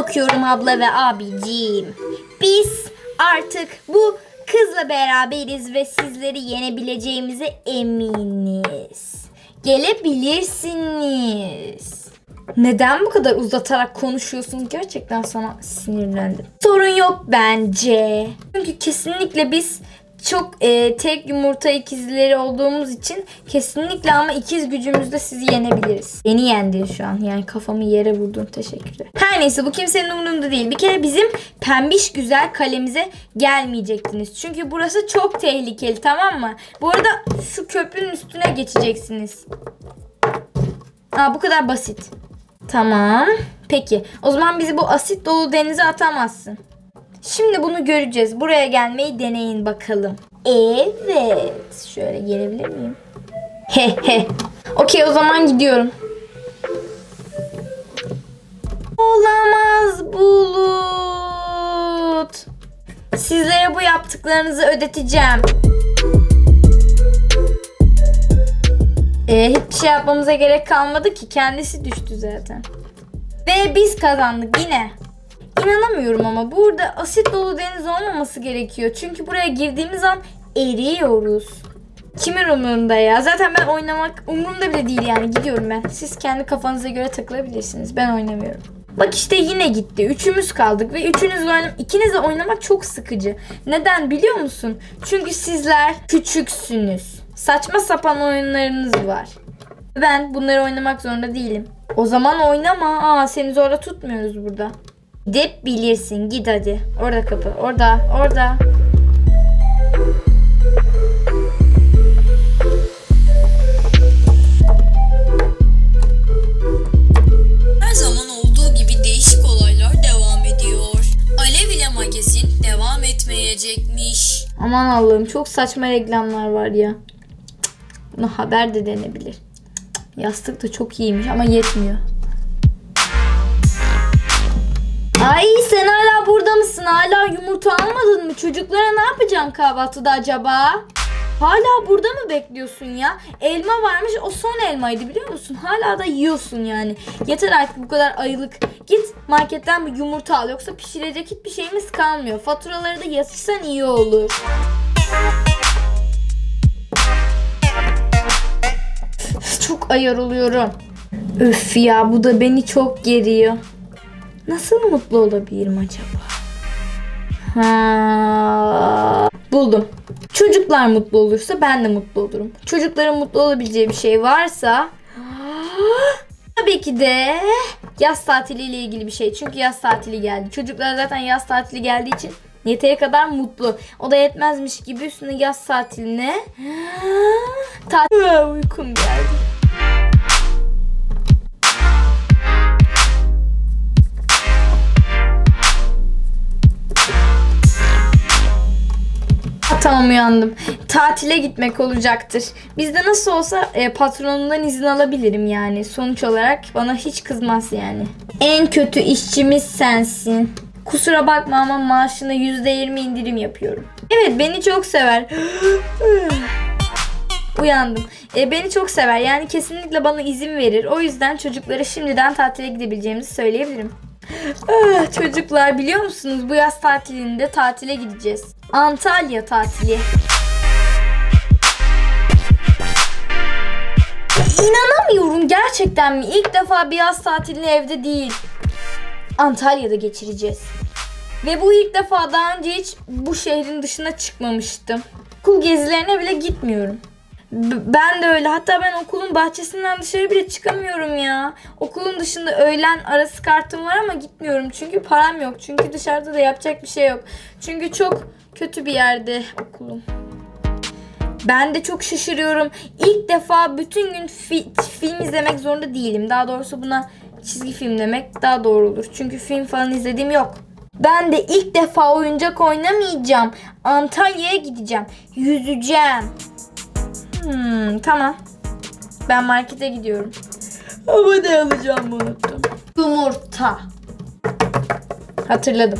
Okuyorum abla ve abicim. Biz artık bu kızla beraberiz ve sizleri yenebileceğimize eminiz. Gelebilirsiniz. Neden bu kadar uzatarak konuşuyorsun? Gerçekten sana sinirlendim. Sorun yok bence. Çünkü kesinlikle biz çok e, tek yumurta ikizleri olduğumuz için kesinlikle ama ikiz gücümüzle sizi yenebiliriz. Beni yendin şu an. Yani kafamı yere vurdun. Teşekkürler. Her neyse bu kimsenin umurunda değil. Bir kere bizim pembiş güzel kalemize gelmeyecektiniz. Çünkü burası çok tehlikeli tamam mı? Bu arada şu köprünün üstüne geçeceksiniz. Aa, bu kadar basit. Tamam. Peki. O zaman bizi bu asit dolu denize atamazsın. Şimdi bunu göreceğiz. Buraya gelmeyi deneyin bakalım. Evet. Şöyle gelebilir miyim? He he. Okey o zaman gidiyorum. Olamaz bulut. Sizlere bu yaptıklarınızı ödeteceğim. Ee, hiçbir şey yapmamıza gerek kalmadı ki. Kendisi düştü zaten. Ve biz kazandık yine. İnanamıyorum ama burada asit dolu deniz olmaması gerekiyor. Çünkü buraya girdiğimiz an eriyoruz. Kimin umurunda ya? Zaten ben oynamak umurumda bile değil yani. Gidiyorum ben. Siz kendi kafanıza göre takılabilirsiniz. Ben oynamıyorum. Bak işte yine gitti. Üçümüz kaldık ve üçünüzle oynam ikinizle oynamak çok sıkıcı. Neden biliyor musun? Çünkü sizler küçüksünüz. Saçma sapan oyunlarınız var. Ben bunları oynamak zorunda değilim. O zaman oynama. Aa seni zorla tutmuyoruz burada. Gidip bilirsin. Git hadi. Orada kapı. Orada. Orada. Her zaman olduğu gibi değişik olaylar devam ediyor. Alev ile magazin devam etmeyecekmiş. Aman Allah'ım çok saçma reklamlar var ya. Cık, Buna haber de denebilir. Cık, cık. Yastık da çok iyiymiş ama yetmiyor. Ay sen hala burada mısın? Hala yumurta almadın mı? Çocuklara ne yapacaksın kahvaltıda acaba? Hala burada mı bekliyorsun ya? Elma varmış o son elmaydı biliyor musun? Hala da yiyorsun yani. Yeter artık bu kadar ayılık. Git marketten bir yumurta al yoksa pişirecek hiçbir şeyimiz kalmıyor. Faturaları da yatırsan iyi olur. Çok ayar oluyorum. Öf ya bu da beni çok geriyor. Nasıl mutlu olabilirim acaba? Ha, buldum. Çocuklar mutlu olursa ben de mutlu olurum. Çocukların mutlu olabileceği bir şey varsa tabii ki de yaz tatiliyle ilgili bir şey. Çünkü yaz tatili geldi. Çocuklar zaten yaz tatili geldiği için yeteri kadar mutlu. O da yetmezmiş gibi üstüne yaz tatiline tatil uykum geldi. Tamam uyandım. Tatile gitmek olacaktır. Bizde nasıl olsa e, patronumdan izin alabilirim yani. Sonuç olarak bana hiç kızmaz yani. En kötü işçimiz sensin. Kusura bakma ama maaşına %20 indirim yapıyorum. Evet beni çok sever. Uyandım. E, beni çok sever. Yani kesinlikle bana izin verir. O yüzden çocuklara şimdiden tatile gidebileceğimizi söyleyebilirim. Ah, çocuklar biliyor musunuz bu yaz tatilinde tatile gideceğiz. Antalya tatili. İnanamıyorum gerçekten mi? İlk defa bir yaz tatilini evde değil. Antalya'da geçireceğiz. Ve bu ilk defa daha önce hiç bu şehrin dışına çıkmamıştım. Okul gezilerine bile gitmiyorum. B- ben de öyle. Hatta ben okulun bahçesinden dışarı bile çıkamıyorum ya. Okulun dışında öğlen arası kartım var ama gitmiyorum. Çünkü param yok. Çünkü dışarıda da yapacak bir şey yok. Çünkü çok kötü bir yerde okulum. Ben de çok şaşırıyorum. İlk defa bütün gün fi- film izlemek zorunda değilim. Daha doğrusu buna çizgi film demek daha doğru olur. Çünkü film falan izlediğim yok. Ben de ilk defa oyuncak oynamayacağım. Antalya'ya gideceğim. Yüzeceğim. Hmm, tamam. Ben markete gidiyorum. Ama ne alacağımı unuttum. Yumurta. Hatırladım.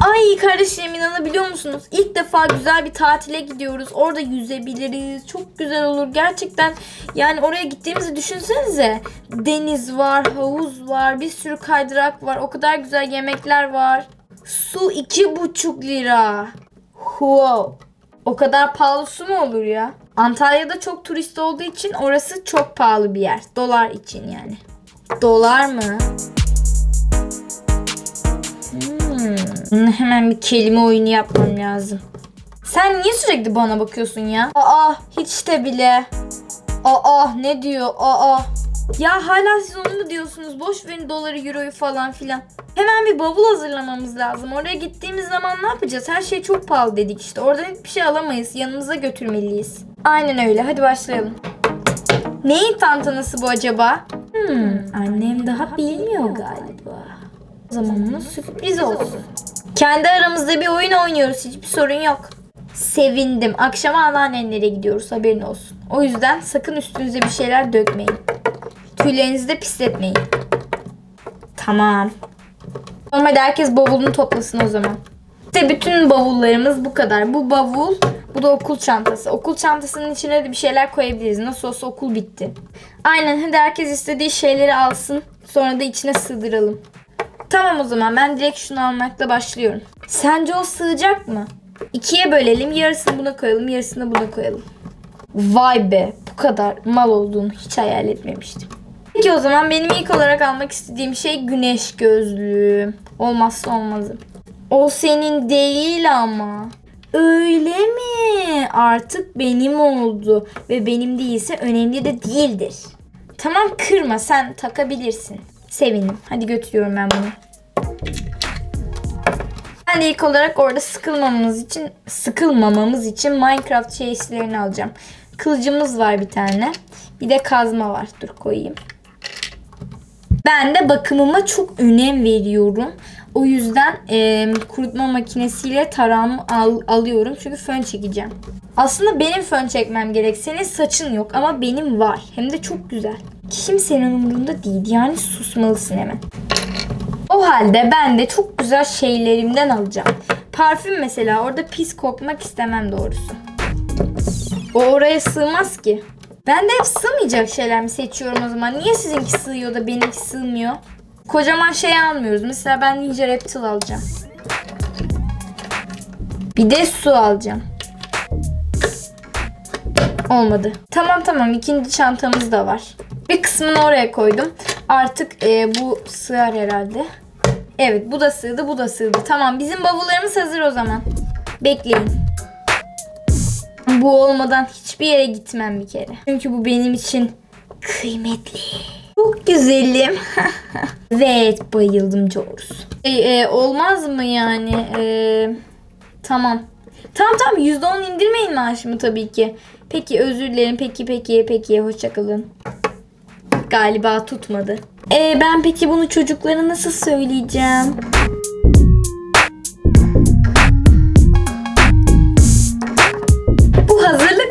Ay kardeşlerim inanabiliyor musunuz? İlk defa güzel bir tatile gidiyoruz. Orada yüzebiliriz. Çok güzel olur. Gerçekten yani oraya gittiğimizi düşünsenize. Deniz var, havuz var, bir sürü kaydırak var. O kadar güzel yemekler var. Su iki buçuk lira. Wow. O kadar pahalı su mu olur ya? Antalya'da çok turist olduğu için orası çok pahalı bir yer. Dolar için yani. Dolar mı? Hmm, Hemen bir kelime oyunu yapmam lazım. Sen niye sürekli bana bakıyorsun ya? Aa hiç de bile. Aa ne diyor? Aa. Ya hala siz onu mu diyorsunuz? Boş verin doları, euroyu falan filan. Hemen bir bavul hazırlamamız lazım. Oraya gittiğimiz zaman ne yapacağız? Her şey çok pahalı dedik işte. Oradan hiçbir şey alamayız. Yanımıza götürmeliyiz. Aynen öyle. Hadi başlayalım. Neyin tantanası bu acaba? Hmm, annem daha bilmiyor galiba. O zaman ona sürpriz olsun. Kendi aramızda bir oyun oynuyoruz. Hiçbir sorun yok. Sevindim. Akşama anneannelere gidiyoruz. Haberin olsun. O yüzden sakın üstünüze bir şeyler dökmeyin. Tüylerinizi de pisletmeyin. Tamam. Normalde herkes bavulunu toplasın o zaman. İşte bütün bavullarımız bu kadar. Bu bavul, bu da okul çantası. Okul çantasının içine de bir şeyler koyabiliriz. Nasıl olsa okul bitti. Aynen hadi herkes istediği şeyleri alsın. Sonra da içine sığdıralım. Tamam o zaman ben direkt şunu almakla başlıyorum. Sence o sığacak mı? İkiye bölelim. Yarısını buna koyalım, yarısını buna koyalım. Vay be bu kadar mal olduğunu hiç hayal etmemiştim. Peki o zaman benim ilk olarak almak istediğim şey güneş gözlüğü. Olmazsa olmazım. O senin değil ama. Öyle mi? Artık benim oldu. Ve benim değilse önemli de değildir. Tamam kırma sen takabilirsin. Sevindim. Hadi götürüyorum ben bunu. Ben de ilk olarak orada sıkılmamamız için sıkılmamamız için Minecraft chase'lerini alacağım. Kılıcımız var bir tane. Bir de kazma var. Dur koyayım. Ben de bakımıma çok önem veriyorum. O yüzden e, kurutma makinesiyle tarağımı al- alıyorum. Çünkü fön çekeceğim. Aslında benim fön çekmem gerek. Senin saçın yok ama benim var. Hem de çok güzel. Kimsenin umurunda değil. Yani susmalısın hemen. O halde ben de çok güzel şeylerimden alacağım. Parfüm mesela orada pis kokmak istemem doğrusu. O oraya sığmaz ki. Ben de hep sığmayacak şeyler mi seçiyorum o zaman? Niye sizinki sığıyor da benimki sığmıyor? Kocaman şey almıyoruz. Mesela ben Ninja Reptile alacağım. Bir de su alacağım. Olmadı. Tamam tamam ikinci çantamız da var. Bir kısmını oraya koydum. Artık e, bu sığar herhalde. Evet bu da sığdı bu da sığdı. Tamam bizim bavullarımız hazır o zaman. Bekleyin. Bu olmadan hiçbir yere gitmem bir kere. Çünkü bu benim için kıymetli. Çok güzelim. evet bayıldım doğrusu. E, e, olmaz mı yani? E, tamam. Tamam tamam %10 indirmeyin maaşımı tabii ki. Peki özür dilerim. Peki peki peki hoşçakalın. Galiba tutmadı. E, ben peki bunu çocuklara nasıl söyleyeceğim?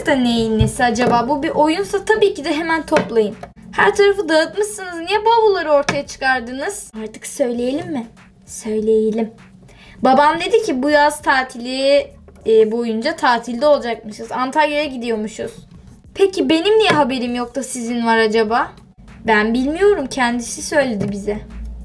Da neyin nesi acaba? Bu bir oyunsa tabii ki de hemen toplayın. Her tarafı dağıtmışsınız. Niye bavulları ortaya çıkardınız? Artık söyleyelim mi? Söyleyelim. Babam dedi ki bu yaz tatili e, boyunca tatilde olacakmışız. Antalya'ya gidiyormuşuz. Peki benim niye haberim yok da sizin var acaba? Ben bilmiyorum. Kendisi söyledi bize.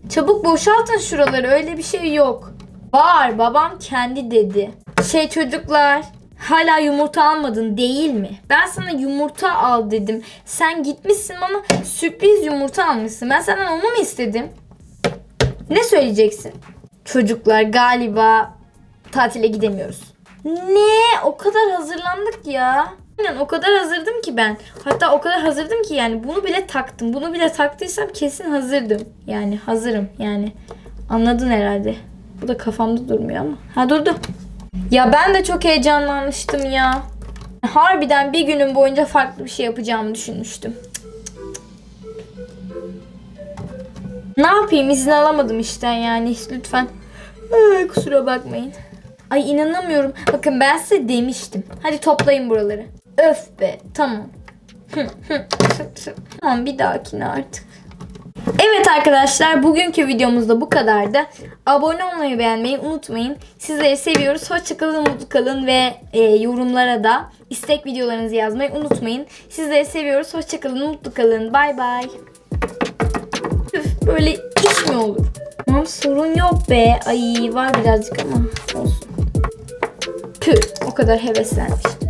Çabuk boşaltın şuraları. Öyle bir şey yok. Var. Babam kendi dedi. Şey çocuklar. Hala yumurta almadın değil mi? Ben sana yumurta al dedim. Sen gitmişsin bana sürpriz yumurta almışsın. Ben senden onu mu istedim? Ne söyleyeceksin? Çocuklar galiba tatile gidemiyoruz. Ne? O kadar hazırlandık ya. Aynen o kadar hazırdım ki ben. Hatta o kadar hazırdım ki yani bunu bile taktım. Bunu bile taktıysam kesin hazırdım. Yani hazırım yani. Anladın herhalde. Bu da kafamda durmuyor ama. Ha durdu. Ya ben de çok heyecanlanmıştım ya. Harbiden bir günün boyunca farklı bir şey yapacağımı düşünmüştüm. Ne yapayım izin alamadım işten yani lütfen. Ay, kusura bakmayın. Ay inanamıyorum. Bakın ben size demiştim. Hadi toplayın buraları. Öf be tamam. tamam bir dahakine artık. Evet arkadaşlar bugünkü videomuzda bu kadardı. Abone olmayı beğenmeyi unutmayın. Sizleri seviyoruz. Hoşçakalın, mutlu kalın ve e, yorumlara da istek videolarınızı yazmayı unutmayın. Sizleri seviyoruz. Hoşçakalın, mutlu kalın. Bay bay. Böyle iş mi olur? Tamam sorun yok be. Ay var birazcık ama olsun. Püh o kadar heveslenmiş.